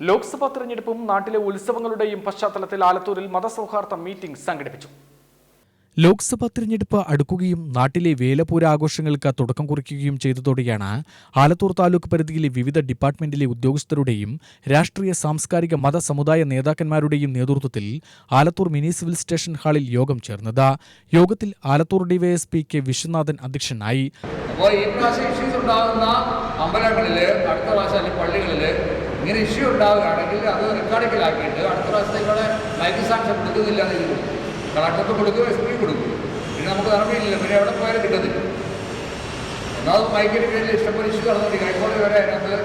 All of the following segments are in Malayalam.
ലോക്സഭാ തെരഞ്ഞെടുപ്പും നാട്ടിലെ ഉത്സവങ്ങളുടെയും പശ്ചാത്തലത്തിൽ ആലത്തൂരിൽ മതസൗഹാർദ്ദ മീറ്റിംഗ് സംഘടിപ്പിച്ചു. ലോക്സഭാ തിരഞ്ഞെടുപ്പ് അടുക്കുകയും നാട്ടിലെ വേലപൂര ആഘോഷങ്ങൾക്ക് തുടക്കം കുറിക്കുകയും ചെയ്തതോടെയാണ് ആലത്തൂർ താലൂക്ക് പരിധിയിലെ വിവിധ ഡിപ്പാർട്ട്മെന്റിലെ ഉദ്യോഗസ്ഥരുടെയും രാഷ്ട്രീയ സാംസ്കാരിക മത സമുദായ നേതാക്കന്മാരുടെയും നേതൃത്വത്തിൽ ആലത്തൂർ മിനി സിവിൽ സ്റ്റേഷൻ ഹാളിൽ യോഗം ചേർന്നത്. യോഗത്തിൽ ആലത്തൂർ ഡിവൈഎസ്പി കെ വിശ്വനാഥൻ അധ്യക്ഷനായി. അപ്പോൾ ഈ പ്രാവശ്യം ഇഷ്യൂസ് ഉണ്ടാകുന്ന അമ്പലങ്ങളിൽ അടുത്ത പ്രാവശ്യം അല്ലെങ്കിൽ പള്ളികളിൽ ഇങ്ങനെ ഇഷ്യൂ ഉണ്ടാവുകയാണെങ്കിൽ അത് റെക്കോർഡിക്കലാക്കിയിട്ട് അടുത്ത പ്രാവശ്യത്തേക്കൂടെ മൈക്ക് സാക്ഷ്യം കൊടുക്കുന്നില്ല എന്ന് ഇരിക്കും. കളക്ടർക്ക് കൊടുക്കും എസ് പി കൊടുക്കും. പിന്നെ നമുക്ക് നടപടിയില്ല പിന്നെ എവിടെ പോയാലും കിട്ടുന്നില്ല. എന്നാൽ മൈക്കിന് കീഴിൽ ഇഷ്ടംപോലെ ഇഷ്യൂ നടന്നുകൊണ്ട് ഹൈക്കോടതി വരെ അതിനകത്ത്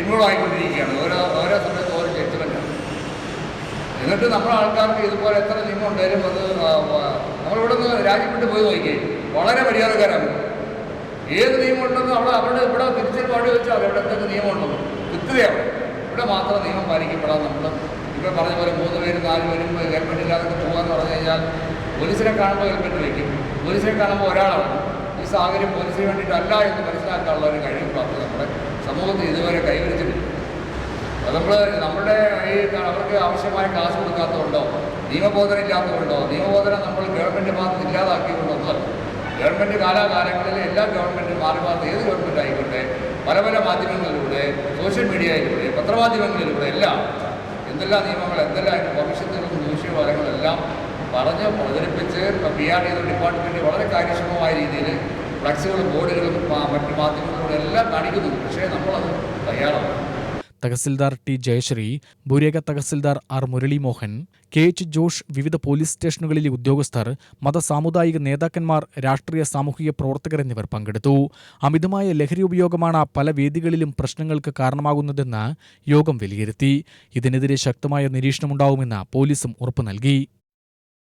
ഇൻവോൾവ് ആയിക്കൊണ്ടിരിക്കുകയാണ്. ഓരോ ഓരോ സമയത്ത് ഓരോ ജഡ്ജ്മെന്റാണ് എന്നിട്ട് നമ്മുടെ ആൾക്കാർക്ക് ഇതുപോലെ എത്ര നിയമം ഉണ്ടായാലും അത് നമ്മളിവിടെ നിന്ന് രാജ്യം വിട്ട് പോയി നോക്കിയേ വളരെ മര്യാദക്കാരാണ് ഏത് നിയമം ഉണ്ടെന്ന് അവിടെ അവിടെ ഇവിടെ തിരിച്ചൊരു പാടി വെച്ചാൽ അവിടെ എന്തൊക്കെ നിയമം ഉണ്ടെന്ന് കൃത്യതയാണ് ഇവിടെ മാത്രം നിയമം പാലിക്കപ്പെടാൻ നമ്മൾ ഇപ്പോൾ പറഞ്ഞ പോലെ മൂന്ന് പേരും നാല് പേരും ഹെൽമെറ്റ് ഇല്ലാതൊക്കെ പോകാന്ന് പറഞ്ഞു കഴിഞ്ഞാൽ പോലീസിനെ കാണുമ്പോൾ ഹെൽമെറ്റ് വയ്ക്കും പോലീസിനെ കാണുമ്പോൾ ഒരാളാണ്. ഈ സാഹചര്യം പോലീസിന് വേണ്ടിയിട്ടല്ല എന്ന് മനസ്സിലാക്കാനുള്ള ഒരു കഴിവ് പ്രാപ്തി നമ്മുടെ സമൂഹത്തിൽ ഇതുവരെ കൈവരിച്ചിട്ടില്ല. നമ്മൾ നമ്മുടെ ഈ അവർക്ക് ആവശ്യമായ ക്ലാസ് കൊടുക്കാത്തതുകൊണ്ടോ നിയമബോധനം ഇല്ലാത്തതുകൊണ്ടോ നിയമബോധനം നമ്മൾ ഗവൺമെന്റ് ഭാഗത്ത് ഒന്നുമല്ല ഗവൺമെന്റ് കാലാകാലങ്ങളിൽ എല്ലാ ഗവൺമെന്റും മാറി മാറി ഏത് ഗവൺമെന്റ് ആയിക്കോട്ടെ പല പല മാധ്യമങ്ങളിലൂടെ സോഷ്യൽ മീഡിയയിലൂടെ പത്രമാധ്യമങ്ങളിലൂടെ എല്ലാം എന്തെല്ലാം നിയമങ്ങൾ എന്തെല്ലാം അതിന്റെ ഭവിഷ്യത്തുകളും ദൂഷ്യഫലങ്ങളെല്ലാം പറഞ്ഞ് പ്രചരിപ്പിച്ച് പി ആർ ഡി ഡിപ്പാർട്ട്മെന്റ് വളരെ കാര്യക്ഷമമായ രീതിയിൽ ഫ്ലക്സുകളും ബോർഡുകളും മറ്റ് മാധ്യമങ്ങളിലൂടെ എല്ലാം കാണിക്കുന്നുണ്ട്. പക്ഷേ നമ്മളത് തയ്യാറാണ്. Tahsildar T Jayasree ഭൂരേഖ tahsildar R Muraleemohan K H Josh വിവിധ പോലീസ് സ്റ്റേഷനുകളിലെ ഉദ്യോഗസ്ഥർ മതസാമുദായിക നേതാക്കന്മാർ രാഷ്ട്രീയ സാമൂഹിക പ്രവർത്തകർ എന്നിവർ പങ്കെടുത്തു. അമിതമായ ലഹരി ഉപയോഗമാണ് പല വേദികളിലും പ്രശ്നങ്ങൾക്ക് കാരണമാകുന്നതെന്ന് യോഗം വിലയിരുത്തി. ഇതിനെതിരെ ശക്തമായ നിരീക്ഷണമുണ്ടാവുമെന്ന് പോലീസും ഉറപ്പു നൽകി